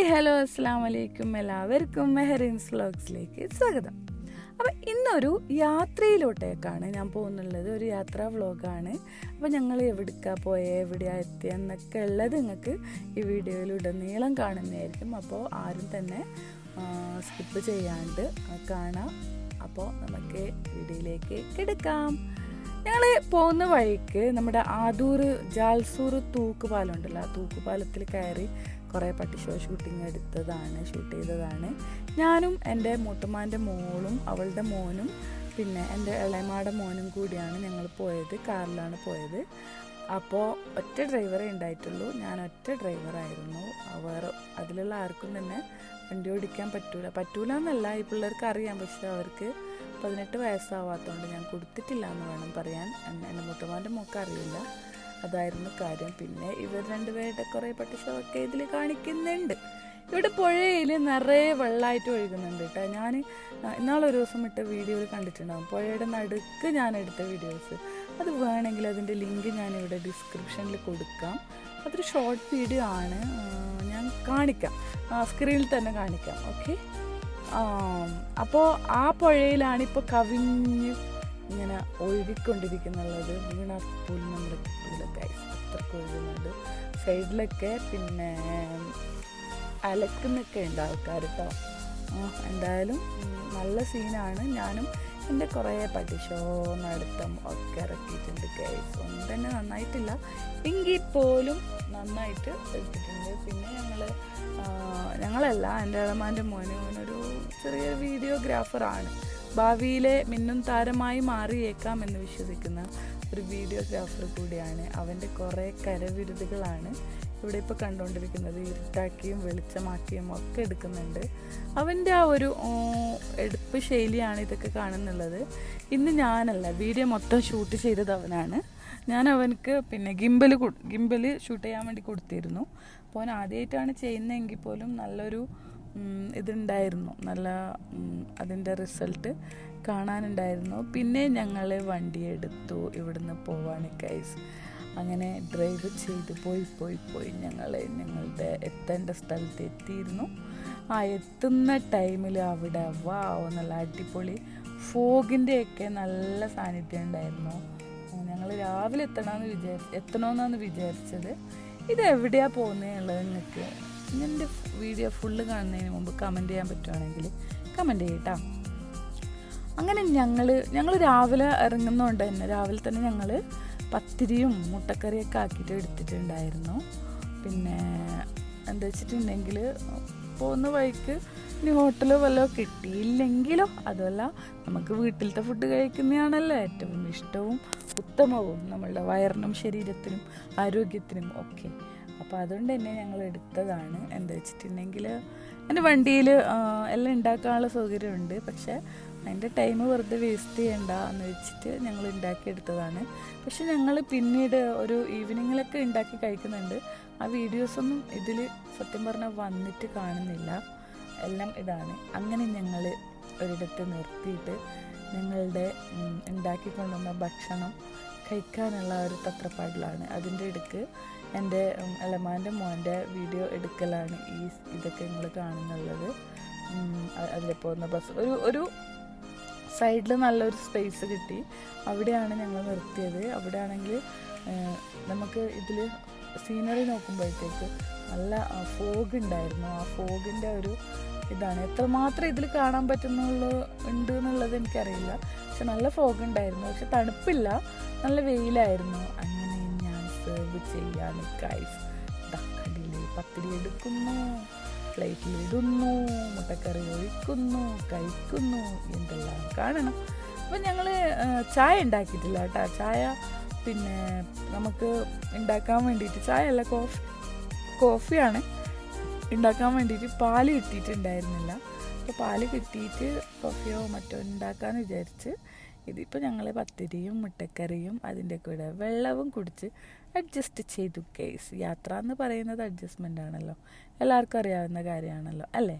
Hi hello അസ്സാം വലൈക്കും എല്ലാവർക്കും മെഹറിൻസ് വ്ളോഗ്സിലേക്ക് സ്വാഗതം. അപ്പം ഇന്നൊരു യാത്രയിലോട്ടേക്കാണ് ഞാൻ പോകുന്നുള്ളത്. ഒരു യാത്രാ വ്ളോഗാണ് അപ്പോൾ ഞങ്ങൾ എവിടെക്കാ പോയേ എവിടെയാ എത്തിയെന്നൊക്കെ ഉള്ളത് നിങ്ങൾക്ക് ഈ വീഡിയോയിലുടനീളം കാണുന്നതായിരിക്കും. അപ്പോൾ ആരും തന്നെ സ്കിപ്പ് ചെയ്യാണ്ട് കാണാം. അപ്പോൾ നമുക്ക് വീഡിയോയിലേക്ക് കിടക്കാം. ഞങ്ങൾ പോകുന്ന വഴിക്ക് നമ്മുടെ ആദൂർ ജാൽസൂർ തൂക്കുപാലം ഉണ്ടല്ലോ ആ തൂക്കുപാലത്തിൽ കയറി കുറേ പട്ടിഷോ ഷൂട്ടിങ് എടുത്തതാണ് ഷൂട്ട് ചെയ്തതാണ്. ഞാനും എന്റെ മൂത്തമ്മാന്റെ മോളും അവളുടെ മോനും പിന്നെ എന്റെ ഇളയമാടെ മോനും കൂടിയാണ് ഞങ്ങൾ പോയത് കാറിലാണ് പോയത്. അപ്പോൾ ഒറ്റ ഡ്രൈവറേ ഉണ്ടായിട്ടുള്ളൂ. ഞാൻ ഒറ്റ ഡ്രൈവറായിരുന്നു. അവർ അതിലുള്ള ആർക്കും തന്നെ വണ്ടി ഓടിക്കാൻ പറ്റൂല. പറ്റൂല എന്നല്ല ഈ പിള്ളേർക്ക് അറിയാം. പക്ഷെ അവർക്ക് പതിനെട്ട് വയസ്സാവാത്തതുകൊണ്ട് ഞാൻ കൊടുത്തിട്ടില്ല എന്ന് വേണം പറയാൻ. എന്റെ മുത്തമാന്റെ മോക്ക് അറിയില്ല. അതായിരുന്നു കാര്യം. പിന്നെ ഇവർ രണ്ടുപേരുടെ കുറേ പട്ടിഷമൊക്കെ ഇതിൽ കാണിക്കുന്നുണ്ട്. ഇവിടെ പുഴയിൽ നിറയെ വെള്ളമായിട്ട് ഒഴുകുന്നുണ്ട് കേട്ടോ ഞാൻ ഇന്നാളൊരു ദിവസം ഇട്ട വീഡിയോയിൽ കണ്ടിട്ടുണ്ടാകും പുഴയുടെ നടുക്ക് ഞാൻ എടുത്ത വീഡിയോസ്. അത് വേണമെങ്കിൽ അതിന്റെ ലിങ്ക് ഞാൻ ഇവിടെ ഡിസ്ക്രിപ്ഷനിൽ കൊടുക്കാം. അതൊരു ഷോർട്ട് വീഡിയോ ആണ്. ഞാൻ കാണിക്കാം. സ്ക്രീനിൽ തന്നെ കാണിക്കാം. ഓക്കെ? അപ്പോൾ ആ പുഴയിലാണ് ഇപ്പോൾ കവിഞ്ഞ് ഇങ്ങനെ ഒഴുകിക്കൊണ്ടിരിക്കുന്നുള്ളത്. വീണ പുൽ നമ്മൾ ഗൈസ് അത്രയ്ക്ക് ഒഴുകുന്നുണ്ട്. സൈഡിലൊക്കെ പിന്നെ അലക്കുന്നൊക്കെ ഉണ്ട് ആൾക്കാർ കേട്ടോ എന്തായാലും നല്ല സീനാണ് ഞാനും എന്റെ കുറേ പരിശോ നടത്തം ഒക്കെ ഇറക്കിയിട്ടുണ്ട് കേസ് ഒന്നും തന്നെ നന്നായിട്ടില്ല. എങ്കിൽ പോലും നന്നായിട്ട് എടുത്തിട്ടുണ്ട്. പിന്നെ ഞങ്ങൾ ഞങ്ങളല്ല എന്റെ ഇളമാന്റെ മോനെ അവനൊരു ചെറിയ വീഡിയോഗ്രാഫറാണ് ഭാവിയിലെ മിന്നും താരമായി മാറിയേക്കാം എന്ന് വിശ്വസിക്കുന്ന ഒരു വീഡിയോഗ്രാഫർ കൂടിയാണ്. അവന്റെ കുറേ കരവിരുതുകളാണ് ഇവിടെ ഇപ്പോൾ കണ്ടുകൊണ്ടിരിക്കുന്നത്. ഇരുട്ടാക്കിയും വെളിച്ചമാക്കിയും ഒക്കെ എടുക്കുന്നുണ്ട്. അവന്റെ ആ ഒരു എടുപ്പ് ശൈലിയാണ് ഇതൊക്കെ കാണുന്നുള്ളത്. ഇന്ന് ഞാനല്ല വീഡിയോ മൊത്തം ഷൂട്ട് ചെയ്തത് അവനാണ് ഞാൻ അവനക്ക് പിന്നെ ഗിംബൽ ഗിംബൽ ഷൂട്ട് ചെയ്യാൻ വേണ്ടി കൊടുത്തിരുന്നു. അപ്പോൾ അവൻ ആദ്യമായിട്ടാണ് ചെയ്യുന്നതെങ്കിൽ പോലും നല്ലൊരു ഇതുണ്ടായിരുന്നു. നല്ല അതിന്റെ റിസൾട്ട് കാണാനുണ്ടായിരുന്നു. പിന്നെ ഞങ്ങൾ വണ്ടി എടുത്തു ഇവിടുന്ന് പോവാണ് കൈസ് അങ്ങനെ ഡ്രൈവ് ചെയ്ത് പോയി പോയി പോയി ഞങ്ങൾ ഞങ്ങളുടെ എത്തേണ്ട സ്ഥലത്ത് എത്തിയിരുന്നു. ആ എത്തുന്ന ടൈമിൽ അവിടെ വാ നല്ല അടിപൊളി ഫോഗിന്റെയൊക്കെ നല്ല സാന്നിധ്യം ഉണ്ടായിരുന്നു. ഞങ്ങൾ രാവിലെ എത്തണമെന്ന് വിചാരി എത്തണമെന്നാണ് വിചാരിച്ചത്. ഇത് എവിടെയാണ് പോകുന്നതെന്നുള്ളത് നിങ്ങൾക്ക് എന്റെ വീഡിയോ ഫുള്ള് കാണുന്നതിന് മുമ്പ് കമന്റ് ചെയ്യാൻ പറ്റുവാണെങ്കിൽ കമന്റ് ചെയ്യട്ടോ. അങ്ങനെ ഞങ്ങൾ ഞങ്ങൾ രാവിലെ ഇറങ്ങുന്നതുകൊണ്ട് തന്നെ രാവിലെ തന്നെ ഞങ്ങൾ പത്തിരിയും മുട്ടക്കറിയൊക്കെ ആക്കിയിട്ട് എടുത്തിട്ടുണ്ടായിരുന്നു. പിന്നെ എന്താ വെച്ചിട്ടുണ്ടെങ്കിൽ പോകുന്ന വഴിക്ക് ഇനി ഹോട്ടലോ വല്ലതും കിട്ടിയില്ലെങ്കിലോ അതുമല്ല നമുക്ക് വീട്ടിലത്തെ ഫുഡ് കഴിക്കുന്നതാണല്ലോ ഏറ്റവും ഇഷ്ടവും ഉത്തമവും നമ്മളുടെ വയറിനും ശരീരത്തിനും ആരോഗ്യത്തിനും ഒക്കെ. അപ്പോൾ അതുകൊണ്ട് തന്നെ ഞങ്ങൾ എടുത്തതാണ്. എന്താ വെച്ചിട്ടുണ്ടെങ്കിൽ എന്റെ വണ്ടിയിൽ എല്ലാം ഉണ്ടാക്കാനുള്ള സൗകര്യമുണ്ട്. പക്ഷേ അതിന്റെ ടൈം വെറുതെ വേസ്റ്റ് ചെയ്യണ്ട എന്ന് വെച്ചിട്ട് ഞങ്ങൾ ഉണ്ടാക്കിയെടുത്തതാണ്. പക്ഷെ ഞങ്ങൾ പിന്നീട് ഒരു ഈവനിങ്ങിലൊക്കെ ഉണ്ടാക്കി കഴിക്കുന്നുണ്ട്. ആ വീഡിയോസൊന്നും ഇതിൽ സത്യം പറഞ്ഞാൽ വന്നിട്ട് കാണുന്നില്ല. എല്ലാം ഇതാണ്. അങ്ങനെ ഞങ്ങൾ ഒരിടത്ത് നിർത്തിയിട്ട് ഞങ്ങളുടെ ഉണ്ടാക്കിക്കൊണ്ടുവന്ന ഭക്ഷണം കഴിക്കാനുള്ള ഒരു തത്രപ്പാടിലാണ്. അതിന്റെ ഇടയ്ക്ക് എന്റെ അലമാന്റെ മോന്റെ വീഡിയോ എടുക്കലാണ് ഈ ഇതൊക്കെ നിങ്ങൾ കാണുന്നുള്ളത്. അതിൽ പോകുന്ന ബസ് ഒരു ഒരു സൈഡിൽ നല്ലൊരു സ്പേസ് കിട്ടി. അവിടെയാണ് ഞങ്ങൾ നിർത്തിയത്. അവിടെ ആണെങ്കിൽ നമുക്ക് ഇതിൽ സീനറി നോക്കുമ്പോഴത്തേക്ക് നല്ല ഫോഗ് ഉണ്ടായിരുന്നു. ആ ഫോഗിന്റെ ഒരു ഇതാണ്. എത്രമാത്രം ഇതിൽ കാണാൻ പറ്റുന്നുള്ളൂ ഉണ്ട് എന്നുള്ളത് എനിക്കറിയില്ല. പക്ഷെ നല്ല ഫോഗ് ഉണ്ടായിരുന്നു. പക്ഷെ തണുപ്പില്ല. നല്ല വെയിലായിരുന്നു. അങ്ങനെ ഞാൻ സെർവ് ചെയ്യാൻ ഗൈസ് പത്തിരി എടുക്കുന്നു. പ്ലേറ്റിൽ ഇടുന്നു മുട്ടക്കറി ഒഴിക്കുന്നു കഴിക്കുന്നു എന്തെല്ലാം കാണണം. അപ്പം ഞങ്ങൾ ചായ ഉണ്ടാക്കിയിട്ടില്ല കേട്ടോ. ചായ പിന്നെ നമുക്ക് ഉണ്ടാക്കാൻ വേണ്ടിയിട്ട് ചായ അല്ല കോഫി കോഫിയാണ് ഉണ്ടാക്കാൻ വേണ്ടിയിട്ട് പാൽ കിട്ടിയിട്ടുണ്ടായിരുന്നില്ല. അപ്പോൾ പാൽ കിട്ടിയിട്ട് കോഫിയോ മറ്റോ ഉണ്ടാക്കാമെന്ന് വിചാരിച്ച് ഇതിപ്പോൾ ഞങ്ങൾ പത്തിരിയും മുട്ടക്കറിയും അതിന്റെ കൂടെ വെള്ളവും കുടിച്ച് അഡ്ജസ്റ്റ് ചെയ്തു. കേസ് യാത്ര എന്ന് പറയുന്നത് അഡ്ജസ്റ്റ്മെന്റ് ആണല്ലോ. എല്ലാവർക്കും അറിയാവുന്ന കാര്യമാണല്ലോ അല്ലേ?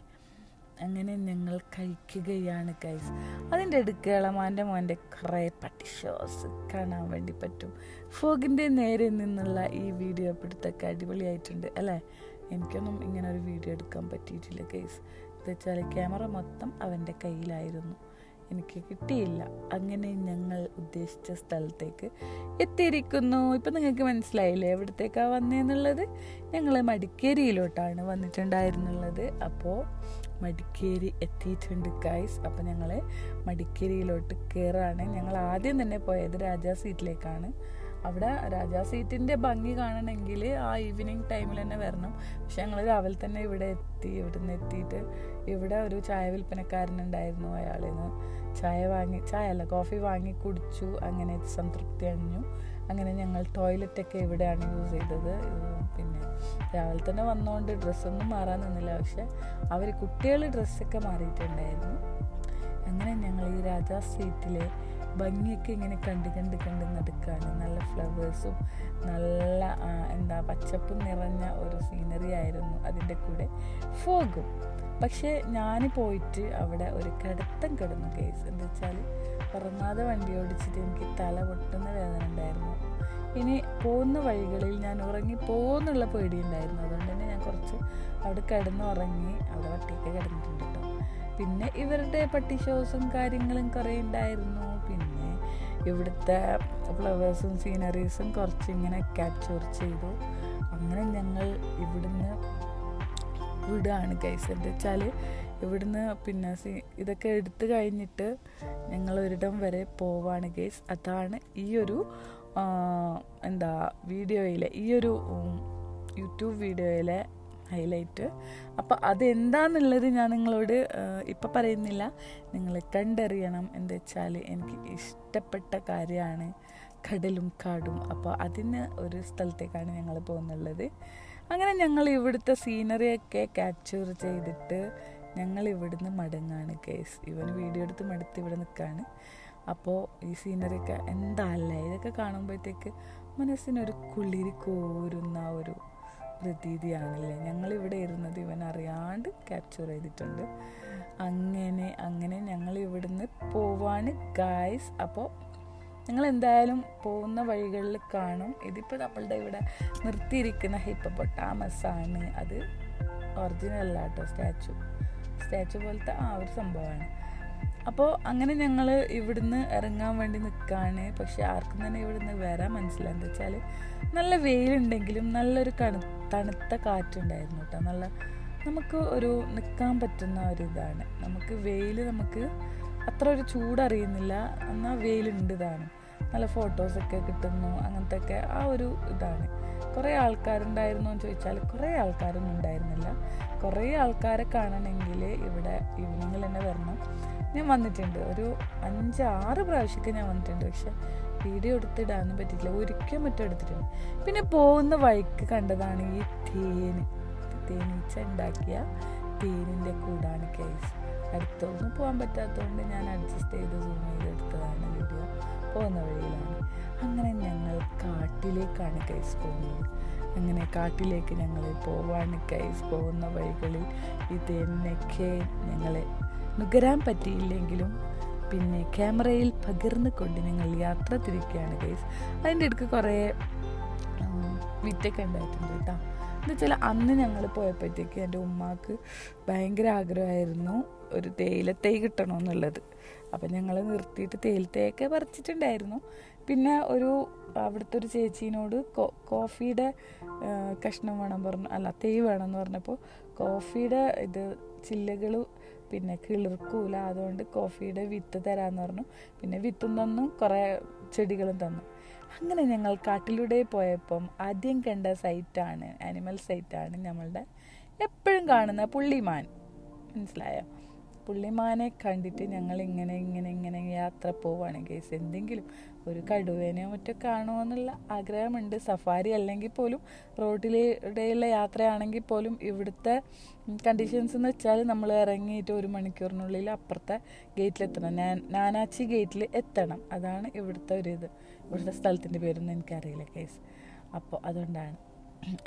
അങ്ങനെ ഞങ്ങൾ കഴിക്കുകയാണ് കൈസ് അതിന്റെ അടുക്ക് ഇളമാന്റെ മോന്റെ കുറേ പട്ടി ഷോസ് കാണാൻ വേണ്ടി പറ്റും. ഫോഗിന്റെ നേരെ നിന്നുള്ള ഈ വീഡിയോ പിടുത്തൊക്കെ അടിപൊളിയായിട്ടുണ്ട് അല്ലേ? എനിക്കൊന്നും ഇങ്ങനെ ഒരു വീഡിയോ എടുക്കാൻ പറ്റിയിട്ടില്ല കേസ് എന്താ വെച്ചാൽ ക്യാമറ മൊത്തം അവന്റെ കയ്യിലായിരുന്നു. എനിക്ക് കിട്ടിയില്ല. അങ്ങനെ ഞങ്ങൾ ഉദ്ദേശിച്ച സ്ഥലത്തേക്ക് എത്തിയിരിക്കുന്നു. ഇപ്പം നിങ്ങൾക്ക് മനസ്സിലായില്ലേ എവിടത്തേക്കാണ് വന്നതെന്നുള്ളത് ഞങ്ങൾ മടിക്കേരിയിലോട്ടാണ് വന്നിട്ടുണ്ടായിരുന്നുള്ളത്. അപ്പോൾ മടിക്കേരി എത്തിയിട്ടുണ്ട് ഗൈസ് അപ്പോൾ ഞങ്ങൾ മടിക്കേരിയിലോട്ട് കയറാണ്. ഞങ്ങൾ ആദ്യം തന്നെ പോയത് രാജാ സീറ്റിലേക്കാണ് അവിടെ രാജാ സീറ്റിന്റെ ഭംഗി കാണണമെങ്കിൽ ആ ഈവനിങ് ടൈമിൽ തന്നെ വരണം. പക്ഷെ ഞങ്ങൾ രാവിലെ തന്നെ ഇവിടെ എത്തി ഇവിടുന്ന് എത്തിയിട്ട് ഇവിടെ ഒരു ചായ വിൽപ്പനക്കാരനുണ്ടായിരുന്നു അയാളിൽ നിന്ന് ചായ വാങ്ങി ചായ അല്ല കോഫി വാങ്ങി കുടിച്ചു. അങ്ങനെ സംതൃപ്തി അണിഞ്ഞു. അങ്ങനെ ഞങ്ങൾ ടോയ്ലറ്റൊക്കെ ഇവിടെയാണ് യൂസ് ചെയ്തത്. പിന്നെ രാവിലെ തന്നെ വന്നുകൊണ്ട് ഡ്രസ്സൊന്നും മാറാൻ നിന്നില്ല. പക്ഷെ അവർ കുട്ടികൾ ഡ്രസ്സൊക്കെ മാറിയിട്ടുണ്ടായിരുന്നു. അങ്ങനെ ഞങ്ങൾ ഈ രാജാ സീറ്റിലെ ഭംഗിയൊക്കെ ഇങ്ങനെ കണ്ട് കണ്ട് കണ്ട് നടക്കുകയാണ് നല്ല ഫ്ലവേഴ്സും നല്ല എന്താ പച്ചപ്പും നിറഞ്ഞ ഒരു സീനറി ആയിരുന്നു അതിന്റെ കൂടെ. ഫോഗും. പക്ഷേ ഞാൻ പോയിട്ട് അവിടെ ഒരു കിടത്തം കിടന്നു കേസ് എന്താ വെച്ചാൽ ഉറങ്ങാതെ വണ്ടി ഓടിച്ചിട്ട് എനിക്ക് തല പൊട്ടുന്ന വേദന ഉണ്ടായിരുന്നു. ഇനി പോകുന്ന വഴികളിൽ ഞാൻ ഉറങ്ങി പോകുന്നുള്ള പേടിയുണ്ടായിരുന്നു. അതുകൊണ്ട് തന്നെ ഞാൻ കുറച്ച് അവിടെ കിടന്നുറങ്ങി അവിടെ വട്ടിയൊക്കെ കിടന്നിട്ടുണ്ട് കേട്ടോ പിന്നെ ഇവരുടെ പട്ടി ഷോസും കാര്യങ്ങളും കുറേ ഉണ്ടായിരുന്നു. പിന്നെ ഇവിടുത്തെ ഫ്ലവേഴ്സും സീനറീസും കുറച്ച് ഇങ്ങനെ ക്യാപ്ചർ ചെയ്തു. അങ്ങനെ ഞങ്ങൾ ഇവിടുന്ന് വിടുകയാണ് കൈസ് എന്താ വെച്ചാൽ ഇവിടുന്ന് പിന്നെ സീ ഇതൊക്കെ എടുത്തു കഴിഞ്ഞിട്ട് ഞങ്ങൾ ഒരിടം വരെ പോവാണ് ഗൈസ് അതാണ് ഈ ഒരു എന്താ വീഡിയോയിലെ ഈ ഒരു യൂട്യൂബ് വീഡിയോയിലെ ഹൈലൈറ്റ്. അപ്പോൾ അതെന്താന്നുള്ളത് ഞാൻ നിങ്ങളോട് ഇപ്പം പറയുന്നില്ല. നിങ്ങൾ കണ്ടറിയണം എന്താ വെച്ചാൽ എനിക്ക് ഇഷ്ടപ്പെട്ട കാര്യമാണ് കടലും കാടും. അപ്പോൾ അതിന് ഒരു സ്ഥലത്തേക്കാണ് ഞങ്ങൾ പോകുന്നുള്ളത്. അങ്ങനെ ഞങ്ങൾ ഇവിടുത്തെ സീനറിയൊക്കെ ക്യാപ്ചർ ചെയ്തിട്ട് ഞങ്ങൾ ഇവിടുന്ന് മടങ്ങാണ് കേസ്. ഇവൻ വീഡിയോ എടുത്ത് മടുത്ത് ഇവിടെ നിൽക്കുകയാണ് അപ്പോൾ ഈ സീനറിയൊക്കെ എന്താ അല്ലേ? ഇതൊക്കെ കാണുമ്പോഴത്തേക്ക് മനസ്സിനൊരു കുളിരി കോരുന്ന ഒരു പ്രതീതിയാണല്ലേ? ഞങ്ങളിവിടെ ഇരുന്നത് ഇവൻ അറിയാണ്ട് ക്യാപ്ചർ ചെയ്തിട്ടുണ്ട്. അങ്ങനെ അങ്ങനെ ഞങ്ങൾ ഇവിടുന്ന് പോവാണ് ഗായ്സ് അപ്പോൾ ഞങ്ങൾ എന്തായാലും പോകുന്ന വഴികളിൽ കാണും. ഇതിപ്പോൾ നമ്മളുടെ ഇവിടെ നിർത്തിയിരിക്കുന്ന ഹിപ്പപ്പൊട്ടാമസ് ആണ് അത് ഒറിജിനൽ അല്ല കേട്ടോ സ്റ്റാച്ചു. സ്റ്റാച്ചു പോലത്തെ ആ ഒരു സംഭവമാണ്. അപ്പോൾ അങ്ങനെ ഞങ്ങൾ ഇവിടുന്ന് ഇറങ്ങാൻ വേണ്ടി നിൽക്കുകയാണ് പക്ഷെ ആർക്കും തന്നെ ഇവിടുന്ന് വരാൻ മനസ്സിലായി. എന്താ വെച്ചാൽ നല്ല വെയിലുണ്ടെങ്കിലും നല്ലൊരു കണു തണുത്ത കാറ്റുണ്ടായിരുന്നു കേട്ടോ നല്ല നമുക്ക് ഒരു നിൽക്കാൻ പറ്റുന്ന ഒരു ഇതാണ്. നമുക്ക് വെയിൽ നമുക്ക് അത്ര ഒരു ചൂടറിയുന്നില്ല. എന്നാൽ വെയിലുണ്ട് ഇതാണ്. നല്ല ഫോട്ടോസൊക്കെ കിട്ടുന്നു. അങ്ങനത്തെ ഒക്കെ ആ ഒരു ഇതാണ്. കുറേ ആൾക്കാരുണ്ടായിരുന്നു എന്ന് ചോദിച്ചാൽ കുറേ ആൾക്കാരൊന്നും ഉണ്ടായിരുന്നില്ല. കുറേ ആൾക്കാരെ കാണണമെങ്കിൽ ഇവിടെ ഈവനിങ്ങിൽ തന്നെ വരണം. ഞാൻ വന്നിട്ടുണ്ട്. ഒരു അഞ്ച് ആറ് പ്രാവശ്യമൊക്കെ ഞാൻ വന്നിട്ടുണ്ട്. പക്ഷെ വീഡിയോ എടുത്തിടാനൊന്നും പറ്റിയിട്ടില്ല. ഒരിക്കലും മറ്റും എടുത്തിട്ടുണ്ട് പിന്നെ പോകുന്ന വഴിക്ക് കണ്ടതാണ് ഈ തേന്. തേനീച്ച ഉണ്ടാക്കിയ തേനിന്റെ കൂടാണ് കേസ് അടുത്തൊന്നും പോകാൻ പറ്റാത്തതുകൊണ്ട് ഞാൻ അഡ്ജസ്റ്റ് ചെയ്ത് സൂം ചെയ്തെടുത്തതാണ് വീഡിയോ പോകുന്ന വഴിയിലാണ്. അങ്ങനെ ഞങ്ങൾ കാട്ടിലേക്കാണ് കേസ് പോകുന്നത്. അങ്ങനെ കാട്ടിലേക്ക് ഞങ്ങൾ പോവാണ് കൈസ് പോകുന്ന വഴികളിൽ ഈ തേനിനൊക്കെ ഞങ്ങളെ നുകരാൻ പറ്റിയില്ലെങ്കിലും പിന്നെ ക്യാമറയിൽ പകർന്നു കൊണ്ട് ഞങ്ങൾ യാത്ര തിരിക്കുകയാണ് ഗൈസ് അതിന്റെ ഇടയ്ക്ക് കുറേ വിറ്റൊക്കെ ഉണ്ടായിട്ടുണ്ട് കേട്ടോ. എന്ന് വെച്ചാൽ അന്ന് ഞങ്ങൾ പോയപ്പോഴത്തേക്ക് എന്റെ ഉമ്മാക്ക് ഭയങ്കര ആഗ്രഹമായിരുന്നു ഒരു തേയിലത്തൈ കിട്ടണമെന്നുള്ളത്. അപ്പം ഞങ്ങൾ നിർത്തിയിട്ട് തേയിലത്തൈയൊക്കെ പറിച്ചിട്ടുണ്ടായിരുന്നു. പിന്നെ ഒരു അവിടുത്തെ ഒരു ചേച്ചീനോട് കോഫിയുടെ കഷ്ണം വേണം പറഞ്ഞു അല്ല തേ വേണമെന്ന് പറഞ്ഞപ്പോൾ കോഫിയുടെ ഇത് ചില്ലകൾ പിന്നെ കിളിർക്കൂല. അതുകൊണ്ട് കോഫിയുടെ വിത്ത് തരാമെന്ന് പറഞ്ഞു. പിന്നെ വിത്തും തന്നു കുറേ ചെടികളും തന്നു. അങ്ങനെ ഞങ്ങൾ കാട്ടിലൂടെ പോയപ്പം ആദ്യം കണ്ട സൈറ്റാണ് ആനിമൽ സൈറ്റാണ് നമ്മളുടെ എപ്പോഴും കാണുന്ന പുള്ളിമാൻ. മനസ്സിലായോ? പുള്ളിമാനെ കണ്ടിട്ട് ഞങ്ങൾ ഇങ്ങനെ ഇങ്ങനെ ഇങ്ങനെ യാത്ര പോവാണ് കേസ് എന്തെങ്കിലും ഒരു കടുവേനെ മറ്റോ കാണുമെന്നുള്ള ആഗ്രഹമുണ്ട്. സഫാരി അല്ലെങ്കിൽ പോലും റോഡിലൂടെയുള്ള യാത്രയാണെങ്കിൽ പോലും ഇവിടുത്തെ കണ്ടീഷൻസ് എന്ന് വെച്ചാൽ നമ്മൾ ഇറങ്ങിയിട്ട് ഒരു മണിക്കൂറിനുള്ളിൽ അപ്പുറത്തെ ഗേറ്റിലെത്തണം. ഞാൻ നാനാച്ചി ഗേറ്റിൽ എത്തണം. അതാണ് ഇവിടുത്തെ ഒരു ഇത് ഇവിടുത്തെ സ്ഥലത്തിന്റെ പേരൊന്നും എനിക്കറിയില്ല കേസ് അപ്പോൾ അതുകൊണ്ടാണ്.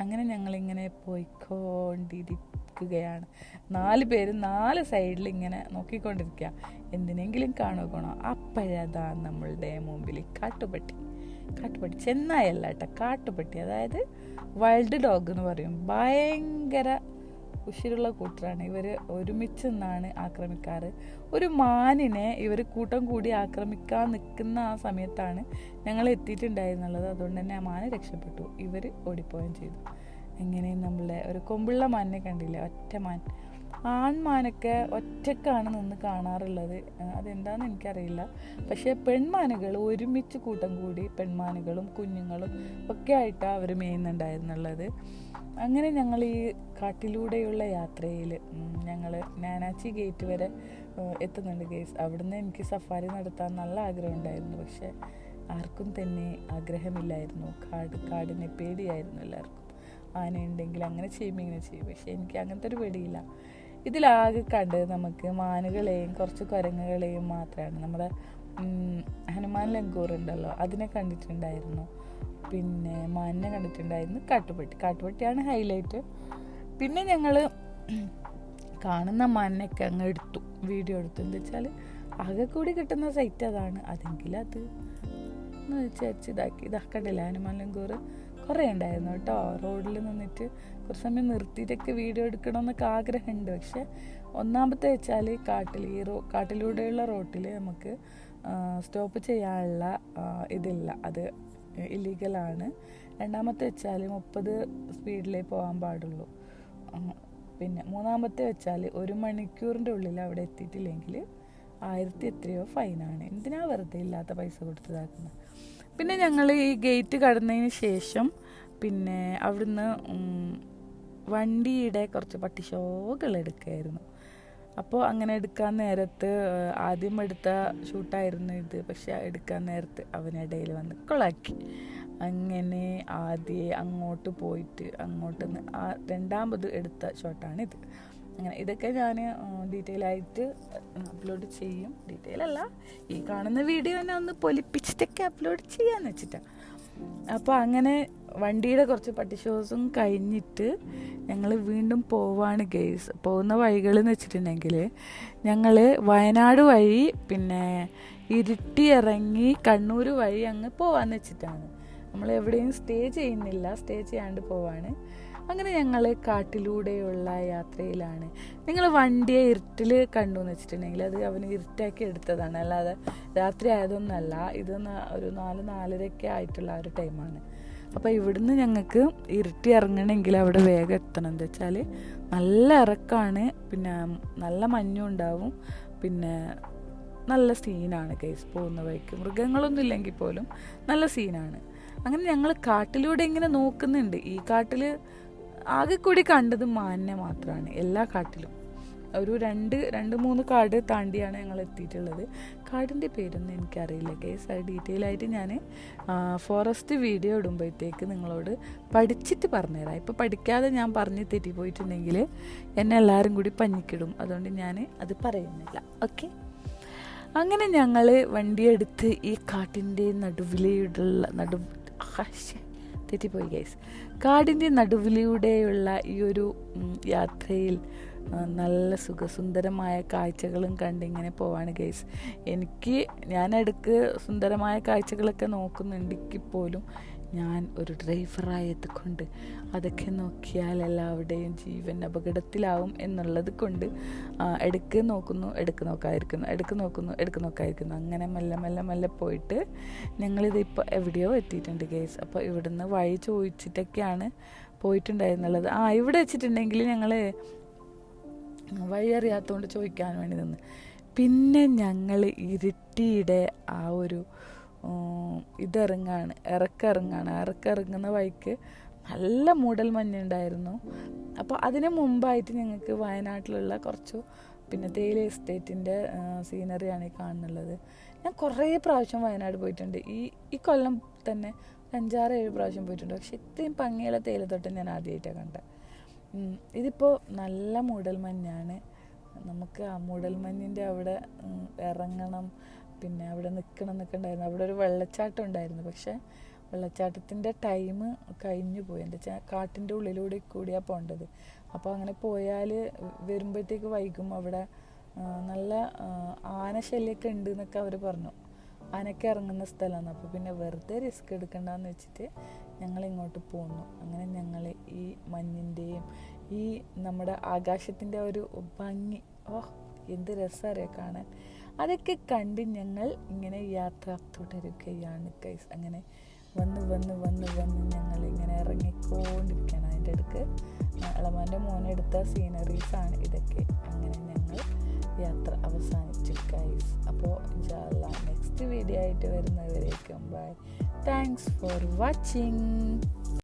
അങ്ങനെ ഞങ്ങളിങ്ങനെ പോയിക്കൊണ്ടിരിക്കുകയാണ്. നാല് പേര് നാല് സൈഡിൽ ഇങ്ങനെ നോക്കിക്കൊണ്ടിരിക്കുക എന്തിനെങ്കിലും കാണുകണോ അപ്പോഴതാ നമ്മളുടെ മുമ്പിൽ കാട്ടുപട്ടി. കാട്ടുപട്ടി ചെന്നായല്ല കേട്ടോ കാട്ടുപട്ടി. അതായത് വൈൽഡ് ഡോഗ് എന്ന് പറയും. ഭയങ്കര ഉഷിരുള്ള കൂട്ടരാണ്. ഇവർ ഒരുമിച്ച് നിന്നാണ് ആക്രമിക്കാറ്. ഒരു മാനിനെ ഇവർ കൂട്ടം കൂടി ആക്രമിക്കാൻ നിൽക്കുന്ന ആ സമയത്താണ് ഞങ്ങൾ എത്തിയിട്ടുണ്ടായിരുന്നുള്ളത്. അതുകൊണ്ട് തന്നെ ആ മാന് രക്ഷപ്പെട്ടു. ഇവർ ഓടിപ്പോവുകയും ചെയ്തു. എങ്ങനെയും നമ്മളെ ഒരു കൊമ്പുള്ള മാനിനെ കണ്ടില്ലേ? ഒറ്റ മാൻ. ആൺമാനൊക്കെ ഒറ്റക്കാണ് നിന്ന് കാണാറുള്ളത്. അതെന്താണെന്ന് എനിക്കറിയില്ല. പക്ഷേ പെൺമാനുകൾ ഒരുമിച്ച് കൂട്ടം കൂടി പെൺമാനുകളും കുഞ്ഞുങ്ങളും ഒക്കെ ആയിട്ടാണ് അവർ മേയുന്നുണ്ടായിരുന്നുള്ളത്. അങ്ങനെ ഞങ്ങൾ ഈ കാട്ടിലൂടെയുള്ള യാത്രയിൽ ഞങ്ങൾ നാനാച്ചി ഗേറ്റ് വരെ എത്തുന്നുണ്ട് ഗേസ് അവിടുന്ന് എനിക്ക് സഫാരി നടത്താൻ നല്ല ആഗ്രഹമുണ്ടായിരുന്നു. പക്ഷേ ആർക്കും തന്നെ ആഗ്രഹമില്ലായിരുന്നു. കാട് കാടിനെ പേടിയായിരുന്നു എല്ലാവർക്കും. ആനയുണ്ടെങ്കിൽ അങ്ങനെ ചെയ്യുമ്പോൾ ഇങ്ങനെ ചെയ്യും. പക്ഷേ എനിക്ക് അങ്ങനത്തെ ഒരു പേടിയില്ല. ഇതിലാകെ കണ്ട് നമുക്ക് മാനുകളെയും കുറച്ച് കുരങ്ങുകളെയും മാത്രമാണ്. നമ്മുടെ ഹനുമാൻ ലങ്കൂർ ഉണ്ടല്ലോ അതിനെ കണ്ടിട്ടുണ്ടായിരുന്നു. പിന്നെ മാനിനെ കണ്ടിട്ടുണ്ടായിരുന്നു കാട്ടുപട്ടി. കാട്ടുപട്ടിയാണ് ഹൈലൈറ്റ് പിന്നെ ഞങ്ങൾ കാണുന്ന മാനിനൊക്കെ അങ്ങ് എടുത്തു. വീഡിയോ എടുത്തു. എന്താ വെച്ചാൽ ആകെ കൂടി കിട്ടുന്ന സൈറ്റ് അതാണ്. അതെങ്കിൽ അത് എന്ന് വിചാരിച്ച് ഇതാക്കി. ഇതാക്കണ്ടില്ല ഹനുമാൻ കൂറ് കുറേ ഉണ്ടായിരുന്നു കേട്ടോ. റോഡിൽ നിന്നിട്ട് കുറച്ച് സമയം നിർത്തിയിട്ടൊക്കെ വീഡിയോ എടുക്കണമെന്നൊക്കെ ആഗ്രഹമുണ്ട്. പക്ഷെ ഒന്നാമത്തെ വെച്ചാൽ കാട്ടിൽ ഈ റോ കാട്ടിലൂടെയുള്ള റോട്ടിൽ നമുക്ക് സ്റ്റോപ്പ് ചെയ്യാനുള്ള ഇതില്ല. അത് ഇല്ലീഗലാണ് രണ്ടാമത്തെ വെച്ചാൽ മുപ്പത് സ്പീഡിലേ പോകാൻ പാടുള്ളൂ. പിന്നെ മൂന്നാമത്തെ വെച്ചാൽ ഒരു മണിക്കൂറിന്റെ ഉള്ളിൽ അവിടെ എത്തിയിട്ടില്ലെങ്കിൽ ആയിരത്തി എത്രയോ ഫൈനാണ് എന്തിനാ വെറുതെ ഇല്ലാത്ത പൈസ കൊടുത്തതാക്കുന്നത് പിന്നെ ഞങ്ങൾ ഈ ഗേറ്റ് കടന്നതിന് ശേഷം പിന്നെ അവിടുന്ന് വണ്ടിയുടെ കുറച്ച് പട്ടിഷോകൾ എടുക്കുകയായിരുന്നു അപ്പോൾ അങ്ങനെ എടുക്കാൻ നേരത്ത് ആദ്യം എടുത്ത ഷൂട്ടായിരുന്നു ഇത്. പക്ഷെ എടുക്കാൻ നേരത്ത് അവനിടയിൽ വന്ന് കൊളാക്കി. അങ്ങനെ ആദ്യം അങ്ങോട്ട് പോയിട്ട് അങ്ങോട്ട് ആ രണ്ടാമത് എടുത്ത ഷോട്ടാണിത്. അങ്ങനെ ഇതൊക്കെ ഞാൻ ഡീറ്റെയിൽ ആയിട്ട് അപ്ലോഡ് ചെയ്യും. ഡീറ്റെയിൽ അല്ല ഈ കാണുന്ന വീഡിയോ തന്നെ ഒന്ന് പൊലിപ്പിച്ചിട്ടൊക്കെ അപ്ലോഡ് ചെയ്യാന്ന് വെച്ചിട്ടാണ് അപ്പോൾ അങ്ങനെ വണ്ടിയുടെ കുറച്ച് പട്ടിഷോസും കഴിഞ്ഞിട്ട് ഞങ്ങൾ വീണ്ടും പോവാണ് ഗെയ്സ് പോകുന്ന വഴികൾ എന്ന് വെച്ചിട്ടുണ്ടെങ്കിൽ ഞങ്ങൾ വയനാട് വഴി പിന്നെ ഇരുട്ടി ഇറങ്ങി കണ്ണൂർ വഴി അങ്ങ് പോവാന്ന് വെച്ചിട്ടാണ്. നമ്മൾ എവിടെയും സ്റ്റേ ചെയ്യുന്നില്ല. സ്റ്റേ ചെയ്യാണ്ട് പോവാണ്. അങ്ങനെ ഞങ്ങൾ കാട്ടിലൂടെയുള്ള യാത്രയിലാണ്. നിങ്ങൾ വണ്ടിയെ ഇരുട്ടിൽ കണ്ടു എന്ന് വെച്ചിട്ടുണ്ടെങ്കിൽ അത് അവന് ഇരുട്ടാക്കി എടുത്തതാണ്. അല്ലാതെ രാത്രി ആയതൊന്നല്ല ഇത് ഒരു നാല് നാലരയൊക്കെ ആയിട്ടുള്ള ഒരു ടൈമാണ്. അപ്പോൾ ഇവിടുന്ന് ഞങ്ങൾക്ക് ഇരുട്ടി ഇറങ്ങണമെങ്കിൽ അവിടെ വേഗം എത്തണം. എന്താ വെച്ചാൽ നല്ല ഇറക്കമാണ് പിന്നെ നല്ല മഞ്ഞും ഉണ്ടാവും പിന്നെ നല്ല സീനാണ് കേസ് പോകുന്ന വഴിക്ക്. മൃഗങ്ങളൊന്നും ഇല്ലെങ്കിൽ പോലും നല്ല സീനാണ്. അങ്ങനെ ഞങ്ങൾ കാട്ടിലൂടെ ഇങ്ങനെ നോക്കുന്നുണ്ട്. ഈ കാട്ടിൽ ആകെ കൂടി കണ്ടത് മാനിനെ മാത്രമാണ് എല്ലാ കാട്ടിലും. ഒരു രണ്ട് രണ്ട് മൂന്ന് കാട് താണ്ടിയാണ് ഞങ്ങൾ എത്തിയിട്ടുള്ളത്. കാടിന്റെ പേരൊന്നും എനിക്കറിയില്ല. കേസ് അത് ഡീറ്റെയിൽ ആയിട്ട് ഞാൻ ഫോറസ്റ്റ് വീഡിയോ ഇടുമ്പോഴത്തേക്ക് നിങ്ങളോട് പഠിച്ചിട്ട് പറഞ്ഞുതരാം. ഇപ്പോൾ പഠിക്കാതെ ഞാൻ പറഞ്ഞ് തെറ്റിപ്പോയിട്ടുണ്ടെങ്കിൽ എന്നെ എല്ലാവരും കൂടി പഞ്ഞിക്കിടും. അതുകൊണ്ട് ഞാൻ അത് പറയുന്നില്ല. ഓക്കെ അങ്ങനെ ഞങ്ങൾ വണ്ടിയെടുത്ത് ഈ കാട്ടിന്റെ നടുവിലുള്ള നടു ആഹ്, ശ്ശെ, തെറ്റിപ്പോയി ഗൈസ് കാടിന്റെ നടുവിലൂടെയുള്ള ഈ ഒരു യാത്രയിൽ നല്ല സുഖസുന്ദരമായ കാഴ്ചകളും കണ്ടിങ്ങനെ പോവാണ് ഗൈസ് എനിക്ക് ഞാൻ സുന്ദരമായ കാഴ്ചകളൊക്കെ നോക്കുന്നുണ്ടെങ്കിൽ പോലും ഞാൻ ഒരു ഡ്രൈവറായത് കൊണ്ട് അതൊക്കെ നോക്കിയാൽ എല്ലാവരുടെയും ജീവൻ അപകടത്തിലാവും എന്നുള്ളത് കൊണ്ട് എടുക്ക് നോക്കുന്നു എടുക്ക് നോക്കാതിരിക്കുന്നു എടുക്ക് നോക്കുന്നു എടുക്ക് നോക്കാതിരിക്കുന്നു. അങ്ങനെ മെല്ലെ മെല്ലെ മെല്ലെ പോയിട്ട് ഞങ്ങളിത് ഇപ്പോൾ എവിടെയോ എത്തിയിട്ടുണ്ട് കേസ് അപ്പോൾ ഇവിടുന്ന് വഴി ചോദിച്ചിട്ടൊക്കെയാണ് പോയിട്ടുണ്ടായിരുന്നുള്ളത്. ആ ഇവിടെ വെച്ചിട്ടുണ്ടെങ്കിൽ ഞങ്ങൾ വഴി അറിയാത്തതുകൊണ്ട് ചോദിക്കാൻ വേണ്ടി നിന്ന്. പിന്നെ ഞങ്ങൾ ഇരുട്ടിയുടെ ആ ഒരു ഇതിറങ്ങാണ് ഇറക്കിറങ്ങാണ്. ഇറക്കിറങ്ങുന്ന വഴിക്ക് നല്ല മൂടൽ മഞ്ഞുണ്ടായിരുന്നു. അപ്പോൾ അതിന് മുമ്പായിട്ട് ഞങ്ങൾക്ക് വയനാട്ടിലുള്ള കുറച്ച് പിന്നെ തേയില എസ്റ്റേറ്റിന്റെ സീനറിയാണ് ഈ കാണുന്നുള്ളത്. ഞാൻ കുറേ പ്രാവശ്യം വയനാട് പോയിട്ടുണ്ട്. ഈ ഈ കൊല്ലം തന്നെ അഞ്ചാറ് ഏഴ് പ്രാവശ്യം പോയിട്ടുണ്ട്. പക്ഷെ ഇത്രയും ഭംഗിയുള്ള തേയിലത്തോട്ടം ഞാൻ ആദ്യമായിട്ടാണ് കണ്ടത്. ഇതിപ്പോൾ നല്ല മൂടൽ മഞ്ഞാണ്. നമുക്ക് ആ മൂടൽ മഞ്ഞിന്റെ അവിടെ ഇറങ്ങണം. പിന്നെ അവിടെ നിൽക്കണം എന്നൊക്കെ ഉണ്ടായിരുന്നു. അവിടെ ഒരു വെള്ളച്ചാട്ടം ഉണ്ടായിരുന്നു. പക്ഷേ വെള്ളച്ചാട്ടത്തിന്റെ ടൈം കഴിഞ്ഞു പോയി. എന്താ വെച്ചാൽ കാട്ടിന്റെ ഉള്ളിലൂടെ കൂടിയാണ് പോകേണ്ടത് അപ്പോൾ അങ്ങനെ പോയാൽ വരുമ്പോഴത്തേക്ക് വൈകും അവിടെ നല്ല ആനശല്യമൊക്കെ ഉണ്ട് എന്നൊക്കെ അവർ പറഞ്ഞു. ആനയ്ക്ക് ഇറങ്ങുന്ന സ്ഥലമാണ്. അപ്പോൾ പിന്നെ വെറുതെ റിസ്ക് എടുക്കണ്ടെന്ന് വെച്ചിട്ട് ഞങ്ങൾ ഇങ്ങോട്ട് പോന്നു. അങ്ങനെ ഞങ്ങൾ ഈ മഞ്ഞിന്റെയും ഈ നമ്മുടെ ആകാശത്തിന്റെ ഒരു ഭംഗി ഓഹ് എന്ത് രസമറിയാം കാണാൻ. അതൊക്കെ കണ്ട് ഞങ്ങൾ ഇങ്ങനെ യാത്ര തുടരുകയാണ് കൈസ് അങ്ങനെ വന്ന് വന്ന് വന്ന് വന്ന് ഞങ്ങൾ ഇങ്ങനെ ഇറങ്ങിക്കൊണ്ടിരിക്കുകയാണ്. അതിന്റെ അടുക്ക് അളമാന്റെ മോനെടുത്ത സീനറീസാണ് ഇതൊക്കെ. അങ്ങനെ ഞങ്ങൾ യാത്ര അവസാനിച്ചു ഗൈസ് അപ്പോൾ ഇൻഷാല്ല നെക്സ്റ്റ് വീഡിയോ ആയിട്ട് വരുന്നവരേക്കും ബൈ താങ്ക്സ് ഫോർ വാച്ചിങ്